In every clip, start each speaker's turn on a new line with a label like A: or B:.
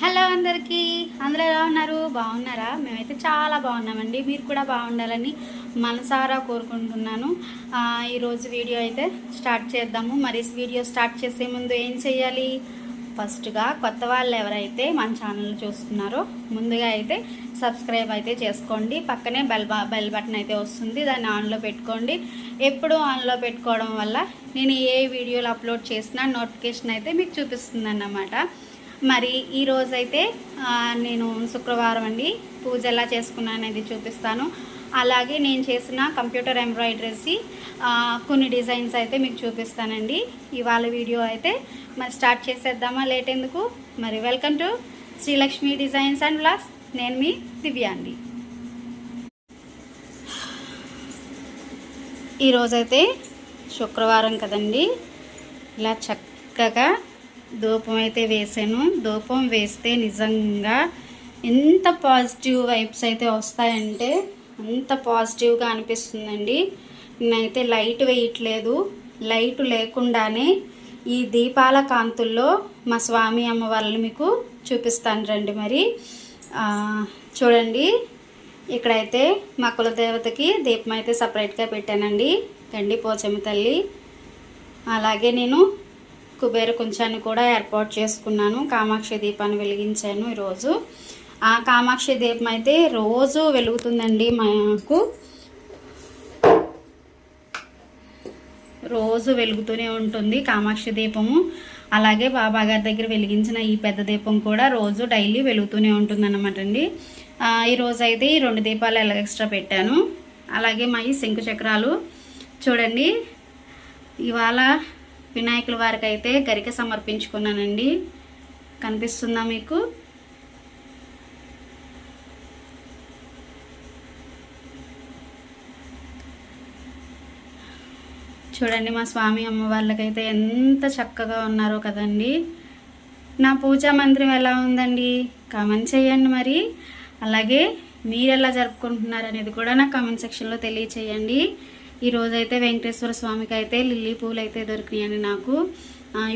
A: Hello అందరికీ. అందరూ ఎలా ఉన్నారు? బాగున్నారా? మేమైతే చాలా బాగున్నామండి. మీరు కూడా బాగుండాలని మనసారా కోరుకుంటున్నాను. ఈరోజు వీడియో అయితే స్టార్ట్ చేద్దాము. మరి వీడియో స్టార్ట్ చేసే ముందు ఏం చేయాలి ఫస్ట్గా కొత్త వాళ్ళు ఎవరైతే మన ఛానల్ చూస్తున్నారో ముందుగా అయితే సబ్స్క్రైబ్ అయితే చేసుకోండి. పక్కనే బెల్ బెల్ బటన్ అయితే వస్తుంది. దాన్ని ఆన్లో పెట్టుకోండి. ఎప్పుడు ఆన్లో పెట్టుకోవడం వల్ల నేను ఏ వీడియోలు అప్లోడ్ చేసినా నోటిఫికేషన్ అయితే మీకు చూపిస్తుంది అన్నమాట మరి ఈరోజైతే నేను శుక్రవారం అండి పూజ ఎలా చేసుకున్నాను అనేది చూపిస్తాను. అలాగే నేను చేసిన కంప్యూటర్ ఎంబ్రాయిడరీసి కొన్ని డిజైన్స్ అయితే మీకు చూపిస్తానండి. ఇవాళ వీడియో అయితే మరి స్టార్ట్ చేసేద్దామా? లేట్ ఎందుకు? మరి welcome to Srilakshmi designs and blogs నేను మీ దివ్య అండి. ఈరోజైతే శుక్రవారం కదండి. ఇలా చక్కగా ధూపం అయితే వేసాను. ధూపం వేస్తే నిజంగా ఎంత పాజిటివ్ వైబ్స్ అయితే వస్తాయంటే అంత పాజిటివ్గా అనిపిస్తుందండి. నేనైతే లైట్ వేయట్లేదు. లైట్ లేకుండానే ఈ దీపాల కాంతుల్లో మా స్వామి అమ్మ వాళ్ళని మీకు చూపిస్తాను రండి మరి. చూడండి. ఇక్కడైతే మా కులదేవతకి దీపం అయితే సపరేట్గా పెట్టానండి. గండి పోచమ్మ తల్లి. అలాగే నేను కుబేర కుంచాన్ని కూడా ఏర్పాటు చేసుకున్నాను. కామాక్షి దీపాన్ని వెలిగించాను ఈరోజు. ఆ కామాక్షి దీపం అయితే రోజు వెలుగుతుందండి మాకు. రోజు వెలుగుతూనే ఉంటుంది కామాక్షి దీపము. అలాగే బాబా గారి దగ్గర వెలిగించిన ఈ పెద్ద దీపం కూడా రోజు డైలీ వెలుగుతూనే ఉంటుంది అనమాట అండి ఈరోజు అయితే ఈ రెండు దీపాలు ఎలా ఎక్స్ట్రా పెట్టాను. అలాగే మా ఈ శంకు చక్రాలు చూడండి. ఇవాళ వినాయకుల వారికి అయితే గరిక సమర్పించుకున్నానండి. కనిపిస్తుందా మీకు? చూడండి మా స్వామి అమ్మ వాళ్ళకైతే ఎంత చక్కగా ఉన్నారో కదండి. నా పూజా మందిరం ఎలా ఉందండి? కామెంట్ చేయండి మరి. అలాగే మీరు ఎలా జరుపుకుంటున్నారు అనేది కూడా నాకు కామెంట్ సెక్షన్లో తెలియచేయండి. ఈరోజైతే వెంకటేశ్వర స్వామికి అయితే లిల్లీ పూలు అయితే దొరికినాయండి నాకు.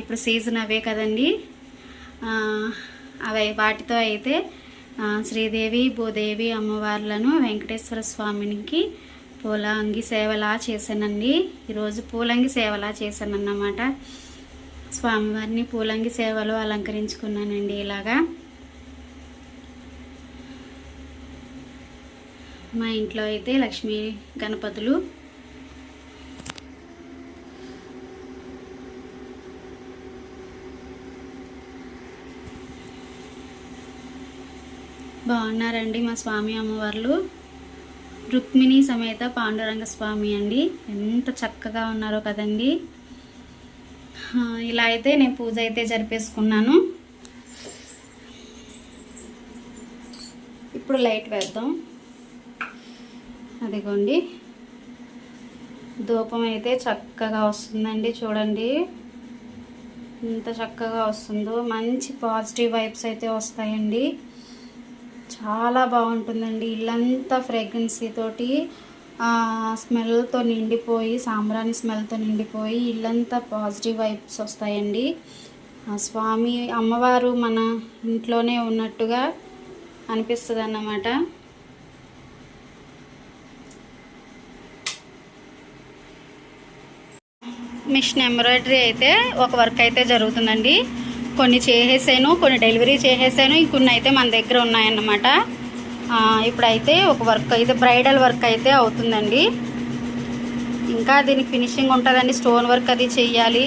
A: ఇప్పుడు సీజన్ అవే కదండి. అవే అవి వాటితో అయితే శ్రీదేవి భూదేవి అమ్మవార్లను వెంకటేశ్వర స్వామినికి పూలంగి సేవలా చేశానండి. ఈరోజు పూలంగి సేవలా చేశాను అన్నమాట స్వామివారిని పూలంగి సేవలో అలంకరించుకున్నానండి ఇలాగా. మా ఇంట్లో అయితే లక్ష్మీ గణపతులు బాగున్నారండి మా స్వామి అమ్మవార్లు. రుక్మిణి సమేత పాండురంగ స్వామి అండి. ఎంత చక్కగా ఉన్నారో కదండి. ఇలా అయితే నేను పూజ అయితే జరిపేసుకున్నాను. ఇప్పుడు లైట్ వేద్దాం. అదిగోండి. ధూపం అయితే చక్కగా వస్తుందండి చూడండి. ఎంత చక్కగా వస్తుందో. మంచి పాజిటివ్ వైబ్స్ అయితే వస్తాయండి. చాలా బాగుంటుందండి. ఇల్లంతా ఫ్రేగ్రెన్సీ తోటి స్మెల్తో నిండిపోయి సాంబ్రాణి స్మెల్తో నిండిపోయి ఇల్లంతా పాజిటివ్ వైబ్స్ వస్తాయండి. స్వామి అమ్మవారు మన ఇంట్లోనే ఉన్నట్టుగా అనిపిస్తుంది అన్నమాట మిషన్ ఎంబ్రాయిడరీ అయితే ఒక వర్క్ అయితే జరుగుతుందండి. కొన్ని చేసేసాను కొన్ని డెలివరీ చేసేసాను. ఇంకొన్ని అయితే మన దగ్గర ఉన్నాయన్నమాట. ఇప్పుడైతే ఒక వర్క్ అయితే బ్రైడల్ వర్క్ అయితే అవుతుందండి. ఇంకా దీనికి ఫినిషింగ్ ఉంటుందండి స్టోన్ వర్క్ అది చెయ్యాలి.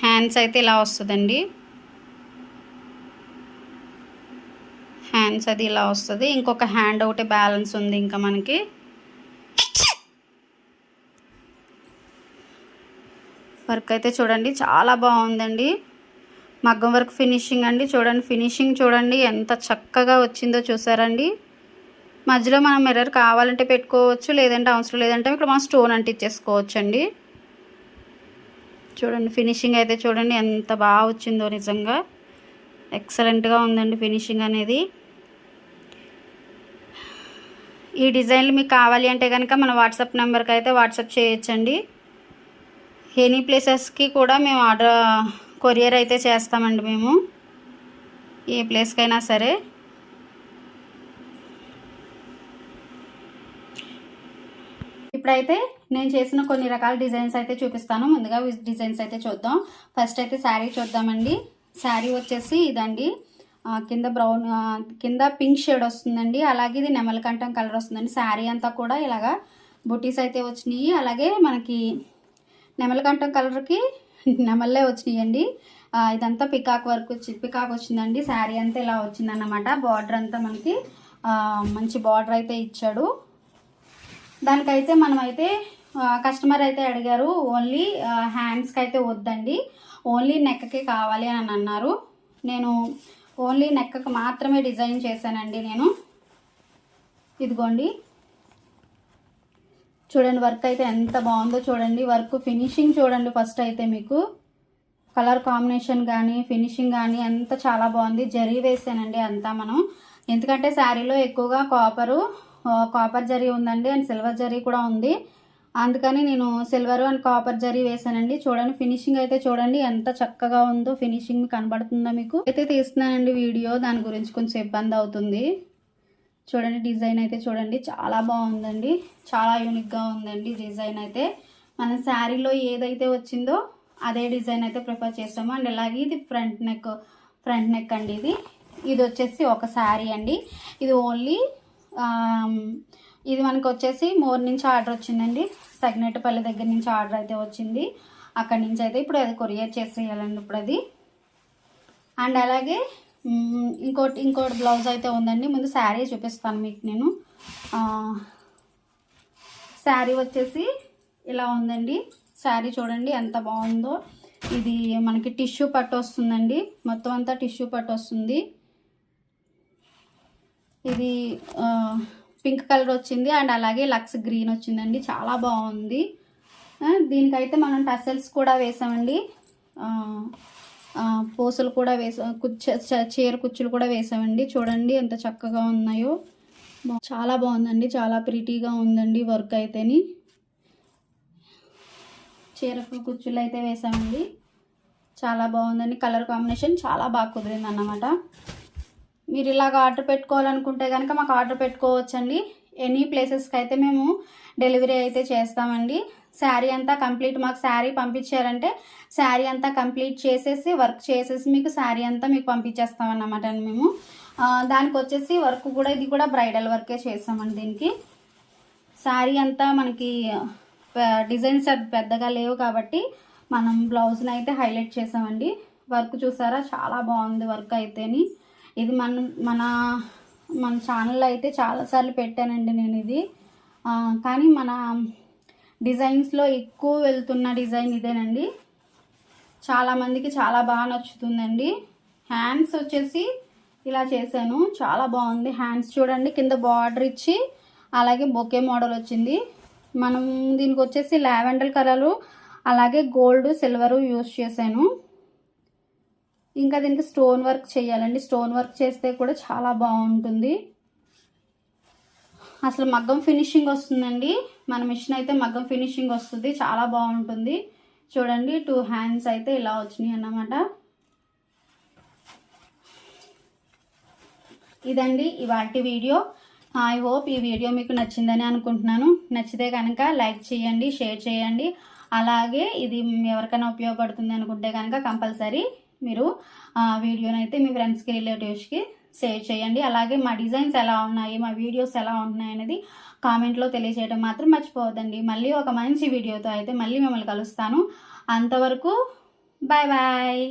A: హ్యాండ్స్ అయితే ఇలా వస్తుందండి. హ్యాండ్స్ అది ఇలా వస్తుంది. ఇంకొక హ్యాండ్ ఒకటి బ్యాలెన్స్ ఉంది ఇంకా మనకి. వర్క్ అయితే చూడండి చాలా బాగుందండి. మగ్గం వర్క్ ఫినిషింగ్ అండి చూడండి ఫినిషింగ్ చూడండి ఎంత చక్కగా వచ్చిందో చూసారండి. మధ్యలో మనం మిర్రర్ కావాలంటే పెట్టుకోవచ్చు లేదంటే అవసరం లేదంటే ఇక్కడ మనం స్టోన్ అంటించేసుకోవచ్చు అండి చూడండి ఫినిషింగ్ అయితే చూడండి ఎంత బాగా వచ్చిందో నిజంగా. ఎక్సలెంట్గా ఉందండి ఫినిషింగ్ అనేది. ఈ డిజైన్లు మీకు కావాలి అంటే కనుక మన వాట్సాప్ నెంబర్కి అయితే వాట్సాప్ చేయొచ్చండి. ఎనీ ప్లేసెస్కి కూడా మేము ఆర్డర్ కొరియర్ అయితే చేస్తామండి మేము. ఏ ప్లేస్కైనా సరే. ఇప్పుడైతే నేను చేసిన కొన్ని రకాల డిజైన్స్ అయితే చూపిస్తాను. ముందుగా డిజైన్స్ అయితే చూద్దాం. ఫస్ట్ అయితే శారీ చూద్దామండి. శారీ వచ్చేసి ఇదండి. కింద బ్రౌన్ కింద పింక్ షేడ్ వస్తుందండి. అలాగే ఇది నెమలకంఠం కలర్ వస్తుందండి. శారీ అంతా కూడా ఇలాగా బుటీస్ అయితే వచ్చినాయి. అలాగే మనకి నెమలకంఠం కలర్కి నెమల్లే వచ్చినాయండి. ఇదంతా పికాక్ వర్క్ వచ్చి పికాక్ వచ్చిందండి. శారీ అంతా ఇలా వచ్చిందన్నమాట. బార్డర్ అంతా మనకి మంచి బార్డర్ అయితే ఇచ్చాడు. దానికైతే మనమైతే కస్టమర్ అయితే అడిగారు ఓన్లీ హ్యాండ్స్కి అయితే వద్దండి. ఓన్లీ నెక్కకి కావాలి అని అన్నారు. నేను ఓన్లీ నెక్కకు మాత్రమే డిజైన్ చేశానండి నేను. ఇదిగోండి. చూడండి వర్క్ అయితే ఎంత బాగుందో చూడండి. వర్క్ ఫినిషింగ్ చూడండి ఫస్ట్ అయితే మీకు. కలర్ కాంబినేషన్ కానీ ఫినిషింగ్ కానీ అంత చాలా బాగుంది. జరీ వేసానండి అంతా మనం. ఎందుకంటే శారీలో ఎక్కువగా కాపరు కాపర్ జరీ ఉందండి అండ్ సిల్వర్ జరీ కూడా ఉంది. అందుకని నేను సిల్వర్ అండ్ కాపర్ జరీ వేసానండి. చూడండి ఫినిషింగ్ అయితే చూడండి ఎంత చక్కగా ఉందో ఫినిషింగ్ కనబడుతుందా మీకు? అయితే తీస్తున్నానండి వీడియో. దాని గురించి కొంచెం ఇబ్బంది అవుతుంది. చూడండి డిజైన్ అయితే చూడండి చాలా బాగుందండి. చాలా యూనిక్గా ఉందండి డిజైన్ అయితే. మన శారీలో ఏదైతే వచ్చిందో అదే డిజైన్ అయితే ప్రిఫర్ చేస్తాము. అండ్ అలాగే ఇది ఫ్రంట్ నెక్ ఫ్రంట్ నెక్ అండి ఇది. ఇది వచ్చేసి ఒక శారీ అండి. ఇది ఓన్లీ ఇది మనకు వచ్చేసి మోర్ నుంచి ఆర్డర్ వచ్చిందండి. సగ్నేటపల్లి దగ్గర నుంచి ఆర్డర్ అయితే వచ్చింది. అక్కడి నుంచి అయితే ఇప్పుడు అది కొరియర్ చేసేయాలండి ఇప్పుడు అది అండ్ అలాగే ఇంకోటి ఇంకోటి బ్లౌజ్ అయితే ఉందండి. ముందు శారీ చూపిస్తాను మీకు నేను. శారీ వచ్చేసి ఇలా ఉందండి. శారీ చూడండి ఎంత బాగుందో. ఇది మనకి టిష్యూ పట్టు వస్తుందండి. మొత్తం అంతా టిష్యూ పట్టు వస్తుంది. ఇది పింక్ కలర్ వచ్చింది అండ్ అలాగే లక్స్ గ్రీన్ వచ్చిందండి. చాలా బాగుంది. దీనికైతే మనం టసల్స్ కూడా వేసామండి. పూసలు కూడా వేసా కుచ్చ చ- చీర కుచ్చులు కూడా వేసామండి. చూడండి ఎంత చక్కగా ఉన్నాయో. చాలా బాగుందండి. చాలా ప్రిటీగా ఉందండి వర్క్ అయితేని. చీరకు కుచ్చులు అయితే వేసామండి. చాలా బాగుందండి. కలర్ కాంబినేషన్ చాలా బాగా కుదిరింది అన్నమాట మీరు ఇలాగ ఆర్డర్ పెట్టుకోవాలనుకుంటే కనుక మాకు ఆర్డర్ పెట్టుకోవచ్చండి. ఎనీ ప్లేసెస్కి అయితే మేము డెలివరీ అయితే చేస్తామండి. శారీ అంతా కంప్లీట్ మాకు శారీ పంపించారంటే శారీ అంతా కంప్లీట్ చేసేసి వర్క్ చేసేసి మీకు శారీ అంతా మీకు పంపించేస్తామన్నమాట అండి మేము. దానికి వచ్చేసి వర్క్ కూడా ఇది కూడా బ్రైడల్ వర్కే చేస్తామండి దీనికి. శారీ అంతా మనకి డిజైన్స్ పెద్దగా లేవు కాబట్టి మనం బ్లౌజ్ని అయితే హైలైట్ చేసామండి. వర్క్ చూసారా? చాలా బాగుంది వర్క్ అయితేని. ఇది మన మన మన ఛానల్లో అయితే చాలాసార్లు పెట్టానండి నేను ఇది. కానీ మన డిజైన్స్లో ఎక్కువ వెళ్తున్న డిజైన్ ఇదేనండి. చాలామందికి చాలా బాగా నచ్చుతుందండి. హ్యాండ్స్ వచ్చేసి ఇలా చేశాను. చాలా బాగుంది హ్యాండ్స్ చూడండి కింద బార్డర్ ఇచ్చి అలాగే బొకే మోడల్ వచ్చింది. మనం దీనికి వచ్చేసి లావెండర్ కలరు అలాగే గోల్డ్ సిల్వరు యూస్ చేశాను. ఇంకా దీనికి స్టోన్ వర్క్ చేయాలండి. స్టోన్ వర్క్ చేస్తే కూడా చాలా బాగుంటుంది. అసలు మగ్గం ఫినిషింగ్ వస్తుందండి. మన మిషన్ అయితే మగ్గం ఫినిషింగ్ వస్తుంది. చాలా బాగుంటుంది. చూడండి టూ హ్యాండ్స్ అయితే ఇలా వచ్చినాయి అన్నమాట. ఇదండి ఇవాటి వీడియో. ఐ హోప్ ఈ వీడియో మీకు నచ్చిందని అనుకుంటున్నాను. నచ్చితే కనుక లైక్ చేయండి షేర్ చేయండి. అలాగే ఇది ఎవరికైనా ఉపయోగపడుతుంది అనుకుంటే కనుక కంపల్సరీ మీరు వీడియోనైతే మీ ఫ్రెండ్స్కి రిలేటివ్స్కి షేర్ చేయండి. అలాగే మా డిజైన్స్ ఎలా ఉన్నాయి మా వీడియోస్ ఎలా ఉన్నాయి అనేది కామెంట్లో తెలియజేయడం మాత్రం మర్చిపోవద్దండి. మళ్ళీ ఒక మంచి వీడియోతో అయితే మళ్ళీ మిమ్మల్ని కలుస్తాను. అంతవరకు బాయ్ బాయ్